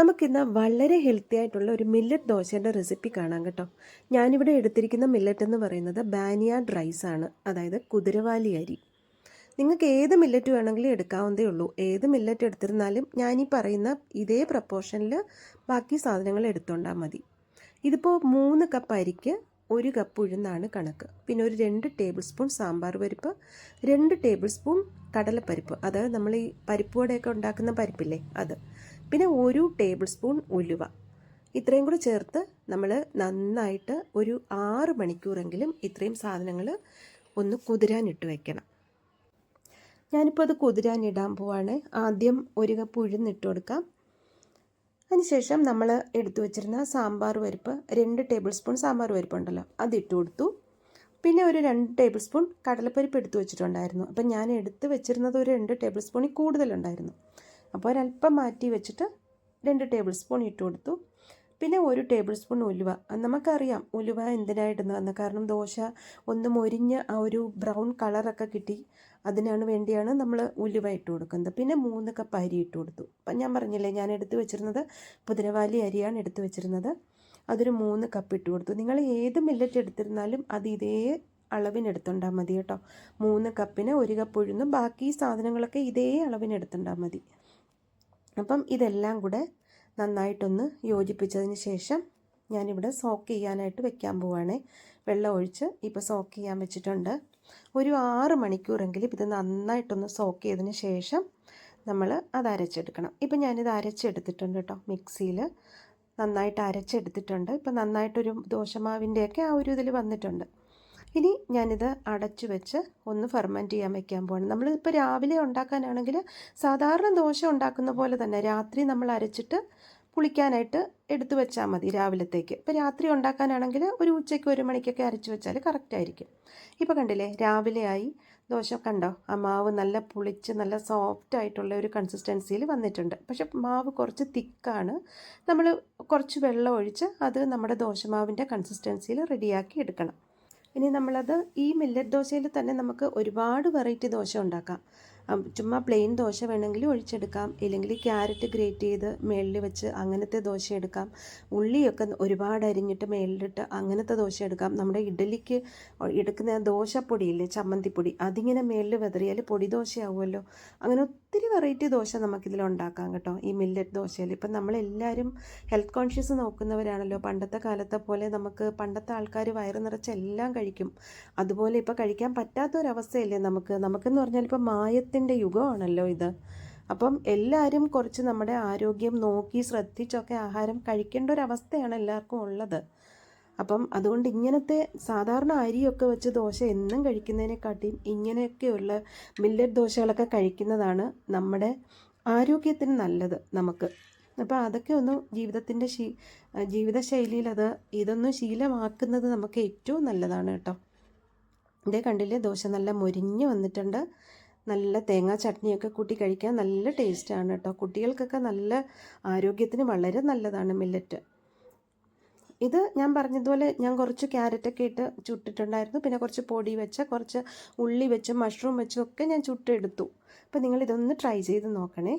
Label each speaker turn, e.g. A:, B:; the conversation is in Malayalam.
A: നമുക്കിന്ന് വളരെ ഹെൽത്തി ആയിട്ടുള്ള ഒരു മില്ലറ്റ് ദോശയുടെ റെസിപ്പി കാണാം കേട്ടോ. ഞാനിവിടെ എടുത്തിരിക്കുന്ന മില്ലറ്റ് എന്ന് പറയുന്നത് ബാനിയാഡ് റൈസ് ആണ്. അതായത് കുതിരവാലി അരി. നിങ്ങൾക്ക് ഏത് മില്ലറ്റ് വേണമെങ്കിലും എടുക്കാവുന്നതേ ഉള്ളൂ. ഏത് മില്ലറ്റ് എടുത്തിരുന്നാലും ഈ പറയുന്ന ഇതേ പ്രപ്പോർഷനിൽ ബാക്കി സാധനങ്ങൾ എടുത്തോണ്ടാൽ മതി. ഇതിപ്പോൾ മൂന്ന് കപ്പ് അരിക്ക് ഒരു കപ്പ് ഉഴുന്നാണ് കണക്ക്. പിന്നെ ഒരു രണ്ട് ടേബിൾ സ്പൂൺ സാമ്പാർ പരിപ്പ് രണ്ട് ടേബിൾ സ്പൂൺ കടലപ്പരിപ്പ്. അതായത് നമ്മൾ ഈ പരിപ്പ് വടയൊക്കെ ഉണ്ടാക്കുന്ന പരിപ്പില്ലേ അത്. പിന്നെ ഒരു ടേബിൾ സ്പൂൺ ഉലുവ. ഇത്രയും കൂടി ചേർത്ത് നമ്മൾ നന്നായിട്ട് ഒരു ആറ് മണിക്കൂറെങ്കിലും ഇത്രയും സാധനങ്ങൾ ഒന്ന് കുതിരാനിട്ട് വെക്കണം. ഞാനിപ്പോൾ അത് കുതിരാനിടാൻ പോവാണ്. ആദ്യം ഒരു കപ്പ് ഉഴുന്നിട്ട് കൊടുക്കാം. അതിനുശേഷം നമ്മൾ എടുത്തു വെച്ചിരുന്ന സാമ്പാർ പരിപ്പ് രണ്ട് ടേബിൾ സ്പൂൺ സാമ്പാർ പരിപ്പ് ഉണ്ടല്ലോ അതിട്ട് കൊടുത്തു. പിന്നെ ഒരു രണ്ട് ടേബിൾ സ്പൂൺ കടലപ്പരിപ്പ് എടുത്തു വെച്ചിട്ടുണ്ടായിരുന്നു. അപ്പം ഞാൻ എടുത്ത് വെച്ചിരുന്നത് ഒരു രണ്ട് ടേബിൾ സ്പൂണിൽ കൂടുതലുണ്ടായിരുന്നു. അപ്പോൾ ഒരല്പം മാറ്റി വെച്ചിട്ട് രണ്ട് ടേബിൾ സ്പൂൺ ഇട്ട് കൊടുത്തു. പിന്നെ ഒരു ടേബിൾ സ്പൂൺ ഉലുവ. നമുക്കറിയാം ഉലുവ എന്തിനായിടുന്നതെന്ന് കാരണം ദോശ ഒന്ന് മൊരിഞ്ഞ് ആ ഒരു ബ്രൗൺ കളറൊക്കെ കിട്ടി. അതിനാണ് വേണ്ടിയാണ് നമ്മൾ ഉലുവ ഇട്ട് കൊടുക്കുന്നത്. പിന്നെ മൂന്ന് കപ്പ് അരി ഇട്ട് കൊടുത്തു. അപ്പം ഞാൻ പറഞ്ഞില്ലേ ഞാൻ എടുത്തു വെച്ചിരുന്നത് കുതിരവാലി അരിയാണ് എടുത്തു വെച്ചിരുന്നത്. അതൊരു മൂന്ന് കപ്പ് ഇട്ട് കൊടുത്തു. നിങ്ങൾ ഏത് മില്ലറ്റ് എടുത്തിരുന്നാലും അത് ഇതേ അളവിനെടുത്തുണ്ടാൽ മതി കേട്ടോ. മൂന്ന് കപ്പിന് ഒരു കപ്പ് ഉഴുന്നും. ബാക്കി സാധനങ്ങളൊക്കെ ഇതേ അളവിനെടുത്തുണ്ടാൽ മതി. അപ്പം ഇതെല്ലാം കൂടെ നന്നായിട്ടൊന്ന് യോജിപ്പിച്ചതിന് ശേഷം ഞാനിവിടെ സോക്ക് ചെയ്യാനായിട്ട് വെക്കാൻ പോവുകയാണ് വെള്ളം ഒഴിച്ച് ഇപ്പോൾ സോക്ക് ചെയ്യാൻ വെച്ചിട്ടുണ്ട്. ഒരു ആറ് മണിക്കൂറെങ്കിലും ഇത് നന്നായിട്ടൊന്ന് സോക്ക് ചെയ്തതിന് ശേഷം നമ്മൾ അത് അരച്ചെടുക്കണം. ഇപ്പം ഞാനിത് അരച്ചെടുത്തിട്ടുണ്ട് കേട്ടോ മിക്സിയിൽ നന്നായിട്ട് അരച്ചെടുത്തിട്ടുണ്ട്. ഇപ്പം നന്നായിട്ടൊരു ദോശമാവിന്റെയൊക്കെ ആ ഒരു ഇതിൽ വന്നിട്ടുണ്ട്. ഇനി ഞാനിത് അടച്ചു വെച്ച് ഒന്ന് ഫെർമെന്റ് ചെയ്യാൻ വെക്കാൻ പോകണം നമ്മളിപ്പോൾ രാവിലെ ഉണ്ടാക്കാനാണെങ്കിൽ സാധാരണ ദോശ ഉണ്ടാക്കുന്ന പോലെ തന്നെ രാത്രി നമ്മൾ അരച്ചിട്ട് പുളിക്കാനായിട്ട് എടുത്തു വെച്ചാൽ മതി രാവിലത്തേക്ക്. ഇപ്പോൾ രാത്രി ഉണ്ടാക്കാനാണെങ്കിൽ ഒരു ഉച്ചയ്ക്ക് ഒരു മണിക്കൊക്കെ അരച്ച് വെച്ചാൽ കറക്റ്റ് ആയിരിക്കും. ഇപ്പോൾ കണ്ടില്ലേ രാവിലെ ആയി ദോശ കണ്ടോ? ആ മാവ് നല്ല പുളിച്ച് നല്ല സോഫ്റ്റ് ആയിട്ടുള്ള ഒരു കൺസിസ്റ്റൻസിയിൽ വന്നിട്ടുണ്ട്. പക്ഷെ മാവ് കുറച്ച് തിക്കാണ്. നമ്മൾ കുറച്ച് വെള്ളം ഒഴിച്ച് അത് നമ്മുടെ ദോശമാവിന്റെ കൺസിസ്റ്റൻസിയിൽ റെഡിയാക്കി എടുക്കണം. ഇനി നമ്മളത് ഈ മില്ലറ്റ് ദോശയിൽ തന്നെ നമുക്ക് ഒരുപാട് വെറൈറ്റി ദോശ ഉണ്ടാക്കാം. ചുമ്മാ പ്ലെയിൻ ദോശ വേണമെങ്കിൽ ഒഴിച്ചെടുക്കാം. ഇല്ലെങ്കിൽ ക്യാരറ്റ് ഗ്രേറ്റ് ചെയ്ത് മേളിൽ വെച്ച് അങ്ങനത്തെ ദോശ എടുക്കാം. ഉള്ളിയൊക്കെ ഒരുപാട് അരിഞ്ഞിട്ട് മേളിലിട്ട് അങ്ങനത്തെ ദോശ എടുക്കാം. നമ്മുടെ ഇഡലിക്ക് എടുക്കുന്ന ദോശപ്പൊടിയില്ലേ ചമ്മന്തിപ്പൊടി അതിങ്ങനെ മേളിൽ വെതറിയാൽ പൊടി ദോശയാവുമല്ലോ. അങ്ങനെ ഒത്തിരി വെറൈറ്റി ദോശ നമുക്കിതിൽ ഉണ്ടാക്കാം കേട്ടോ ഈ മില്ലറ്റ് ദോശയിൽ. ഇപ്പം നമ്മളെല്ലാവരും ഹെൽത്ത് കോൺഷ്യസ് നോക്കുന്നവരാണല്ലോ. പണ്ടത്തെ കാലത്തെ പോലെ നമുക്ക് പണ്ടത്തെ ആൾക്കാർ വയറ് നിറച്ച് എല്ലാം കഴിക്കും. അതുപോലെ ഇപ്പോൾ കഴിക്കാൻ പറ്റാത്തൊരവസ്ഥയല്ലേ നമുക്ക്. നമുക്കെന്ന് പറഞ്ഞാൽ ഇപ്പോൾ മായത്തിന്റെ യുഗമാണല്ലോ ഇത്. അപ്പം എല്ലാവരും കുറച്ച് നമ്മുടെ ആരോഗ്യം നോക്കി ശ്രദ്ധിച്ചൊക്കെ ആഹാരം കഴിക്കേണ്ട ഒരു അവസ്ഥയാണ് എല്ലാവർക്കും ഉള്ളത്. അപ്പം അതുകൊണ്ട് ഇങ്ങനത്തെ സാധാരണ അരിയൊക്കെ വെച്ച് ദോശ എന്നും കഴിക്കുന്നതിനെക്കാട്ടിയും ഇങ്ങനെയൊക്കെയുള്ള മില്ലറ്റ് ദോശകളൊക്കെ കഴിക്കുന്നതാണ് നമ്മുടെ ആരോഗ്യത്തിന് നല്ലത് നമുക്ക്. അപ്പോൾ അതൊക്കെ ഒന്ന് ജീവിതത്തിന്റെ ശീ ജീവിതശൈലിയിൽ അത് ഇതൊന്ന് ശീലമാക്കുന്നത് നമുക്ക് ഏറ്റവും നല്ലതാണ് കേട്ടോ. ഇതേ കണ്ടില്ലേ? ദോശ നല്ല മൊരിഞ്ഞ് വന്നിട്ടുണ്ട്. നല്ല തേങ്ങാ ചട്നിയൊക്കെ കൂട്ടി കഴിക്കാൻ നല്ല ടേസ്റ്റാണ് കേട്ടോ. കുട്ടികൾക്കൊക്കെ നല്ല ആരോഗ്യത്തിന് വളരെ നല്ലതാണ് മില്ലറ്റ് ഇത് ഞാൻ പറഞ്ഞതുപോലെ ഞാൻ കുറച്ച് ക്യാരറ്റൊക്കെ ഇട്ട് ചുട്ടിട്ടുണ്ടായിരുന്നു. പിന്നെ കുറച്ച് പൊടി വെച്ച കുറച്ച് ഉള്ളി വെച്ച് മഷ്റൂം വെച്ചും ഒക്കെ ഞാൻ ചുട്ടെടുത്തു. അപ്പോൾ നിങ്ങൾ ഇതൊന്ന് ട്രൈ ചെയ്ത് നോക്കണേ.